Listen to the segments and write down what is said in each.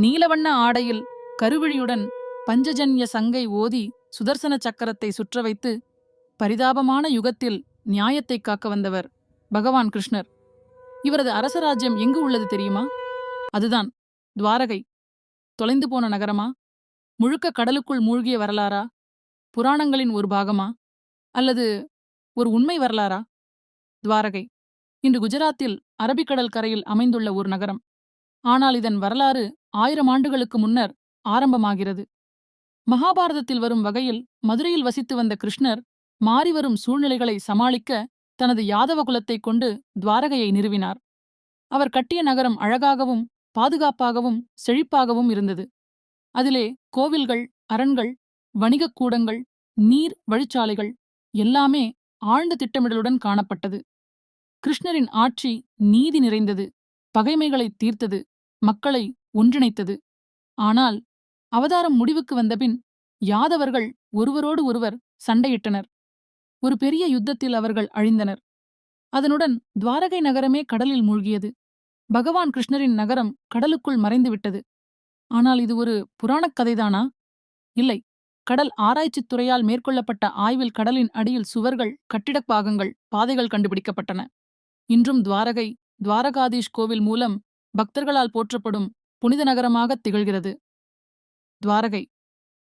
நீலவண்ண ஆடையில் கருவிழியுடன் பஞ்சஜன்ய சங்கை ஓதி சுதர்சன சக்கரத்தை சுற்ற வைத்து பரிதாபமான யுகத்தில் நியாயத்தை காக்க வந்தவர் பகவான் கிருஷ்ணர். இவரது அரசராஜ்யம் எங்கு உள்ளது தெரியுமா? அதுதான் துவாரகை. தொலைந்து போன நகரமா? முழுக்க கடலுக்குள் மூழ்கிய வரலாறா? புராணங்களின் ஒரு பாகமா? அல்லது ஒரு உண்மை வரலாறா? துவாரகை. இன்று குஜராத்தில் அரபிக்கடல் கரையில் அமைந்துள்ள ஒரு நகரம். ஆனால் இதன் வரலாறு ஆயிரம் ஆண்டுகளுக்கு முன்னர் ஆரம்பமாகிறது. மகாபாரதத்தில் வரும் வகையில் மதுரையில் வசித்து வந்த கிருஷ்ணர் மாறிவரும் சூழ்நிலைகளை சமாளிக்க தனது யாதவ குலத்தைக் கொண்டு துவாரகையை நிறுவினார். அவர் கட்டிய நகரம் அழகாகவும் பாதுகாப்பாகவும் செழிப்பாகவும் இருந்தது. அதிலே கோவில்கள் அரண்கள் வணிகக் கூடங்கள் நீர் வழிச்சாலைகள் எல்லாமே ஆழ்ந்த திட்டமிடலுடன் காணப்பட்டது. கிருஷ்ணரின் ஆட்சி நீதி நிறைந்தது பகைமைகளை தீர்த்தது மக்களை ஒன்றிணைத்தது. ஆனால் அவதாரம் முடிவுக்கு வந்தபின் யாதவர்கள் ஒருவரோடு ஒருவர் சண்டையிட்டனர். ஒரு பெரிய யுத்தத்தில் அவர்கள் அழிந்தனர். அதனுடன் துவாரகை நகரமே கடலில் மூழ்கியது. பகவான் கிருஷ்ணரின் நகரம் கடலுக்குள் மறைந்துவிட்டது. ஆனால் இது ஒரு புராணக் கதைதானா? இல்லை. கடல் ஆராய்ச்சித் துறையால் மேற்கொள்ளப்பட்ட ஆய்வில் கடலின் அடியில் சுவர்கள் கட்டிடப் பாகங்கள் பாதைகள் கண்டுபிடிக்கப்பட்டன. இன்றும் துவாரகை துவாரகாதீஷ் கோவில் மூலம் பக்தர்களால் போற்றப்படும் புனித நகரமாகத் திகழ்கிறது. துவாரகை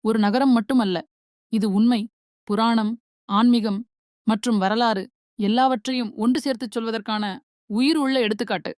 ஒரு நகரம் மட்டுமல்ல இது உண்மை புராணம் ஆன்மீகம் மற்றும் வரலாறு எல்லாவற்றையும் ஒன்று சேர்த்துச் சொல்வதற்கான உயிர் உள்ள எடுத்துக்காட்டு.